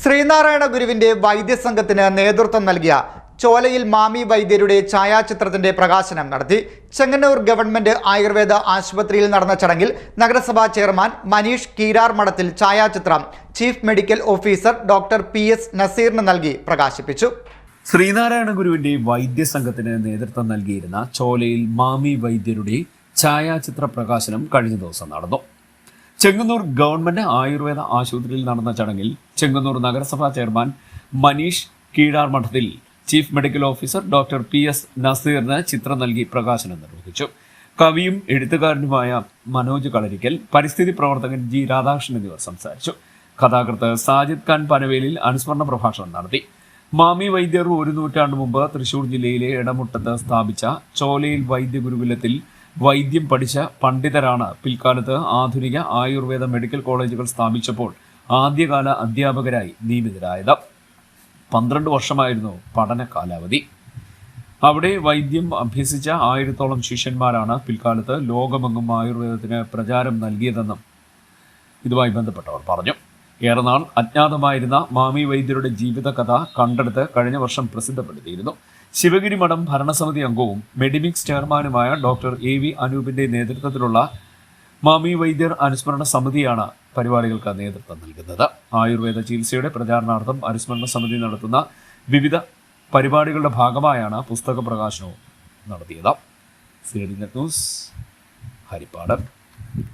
ശ്രീനാരായണ ഗുരുവിന്റെ വൈദ്യസംഘത്തിന് നേതൃത്വം നൽകിയ ചോലയിൽ മാമി വൈദ്യരുടെ ഛായാചിത്രത്തിന്റെ പ്രകാശനം നടത്തി ചെങ്ങന്നൂർ ഗവൺമെന്റ് ആയുർവേദ ആശുപത്രിയിൽ നടന്ന ചടങ്ങിൽ നഗരസഭാ chairman Manish Keerar Madathil ഛായാചിത്രം chief medical officer doctor P S നസീറിന് നൽകി പ്രകാശിപ്പിച്ചു. ശ്രീനാരായണ ഗുരുവിന്റെ വൈദ്യസംഘത്തിന് നേതൃത്വം നൽകിയിരുന്ന ചോലയിൽ മാമി വൈദ്യരുടെ ഛായാചിത്ര പ്രകാശനം കഴിഞ്ഞ ദിവസം നടന്നു. ചെങ്ങന്നൂർ ഗവൺമെന്റ് ആയുർവേദ ആശുപത്രിയിൽ നടന്ന ചടങ്ങിൽ ചെങ്ങന്നൂർ നഗരസഭാ chairman Manish Keezhar Madathil chief medical officer doctor P S നസീറിന് ചിത്രം നൽകി പ്രകാശനം നിർവഹിച്ചു. കവിയും എഴുത്തുകാരനുമായ മനോജ് കളരിക്കൽ പരിസ്ഥിതി പ്രവർത്തകൻ ജി രാധാകൃഷ്ണൻ എന്നിവർ സംസാരിച്ചു. കഥാകൃത്ത് സാജിദ് ഖാൻ പനവേലിൽ അനുസ്മരണ പ്രഭാഷണം നടത്തി. മാമി വൈദ്യർ ഒരു നൂറ്റാണ്ട് മുമ്പ് തൃശൂർ ജില്ലയിലെ ഇടമുട്ടത്ത് സ്ഥാപിച്ച ചോലയിൽ വൈദ്യ ഗുരുകുലത്തിൽ വൈദ്യം പഠിച്ച പണ്ഡിതരാണ് പിൽക്കാലത്ത് ആധുനിക ആയുർവേദ മെഡിക്കൽ കോളേജുകൾ സ്ഥാപിച്ചപ്പോൾ ആദ്യകാല അധ്യാപകരായി നിയമിതരായത് പന്ത്രണ്ട് വർഷമായിരുന്നു പഠന കാലാവധി. അവിടെ വൈദ്യം അഭ്യസിച്ച ആയിരത്തോളം ശിഷ്യന്മാരാണ് പിൽക്കാലത്ത് ലോകമെങ്ങും ആയുർവേദത്തിന് പ്രചാരം നൽകിയതെന്നും ഇതുമായി ബന്ധപ്പെട്ടവർ പറഞ്ഞു. ഏറെ നാൾ അജ്ഞാതമായിരുന്ന മാമി വൈദ്യരുടെ ജീവിതകഥ കണ്ടെടുത്ത് കഴിഞ്ഞ വർഷം പ്രസിദ്ധപ്പെടുത്തിയിരുന്നു. ശിവഗിരി മഠം ഭരണസമിതി അംഗവും മെഡിമിക്സ് ചെയർമാനുമായ ഡോക്ടർ എ വി അനൂപിന്റെ നേതൃത്വത്തിലുള്ള മാമി വൈദ്യർ അനുസ്മരണ സമിതിയാണ് പരിപാടികൾക്ക് നേതൃത്വം നൽകുന്നത്. ആയുർവേദ ചികിത്സയുടെ പ്രചാരണാർത്ഥം അനുസ്മരണ സമിതി നടത്തുന്ന വിവിധ പരിപാടികളുടെ ഭാഗമായാണ് പുസ്തക പ്രകാശനവും നടത്തിയത്. ഹരിപ്പാട്.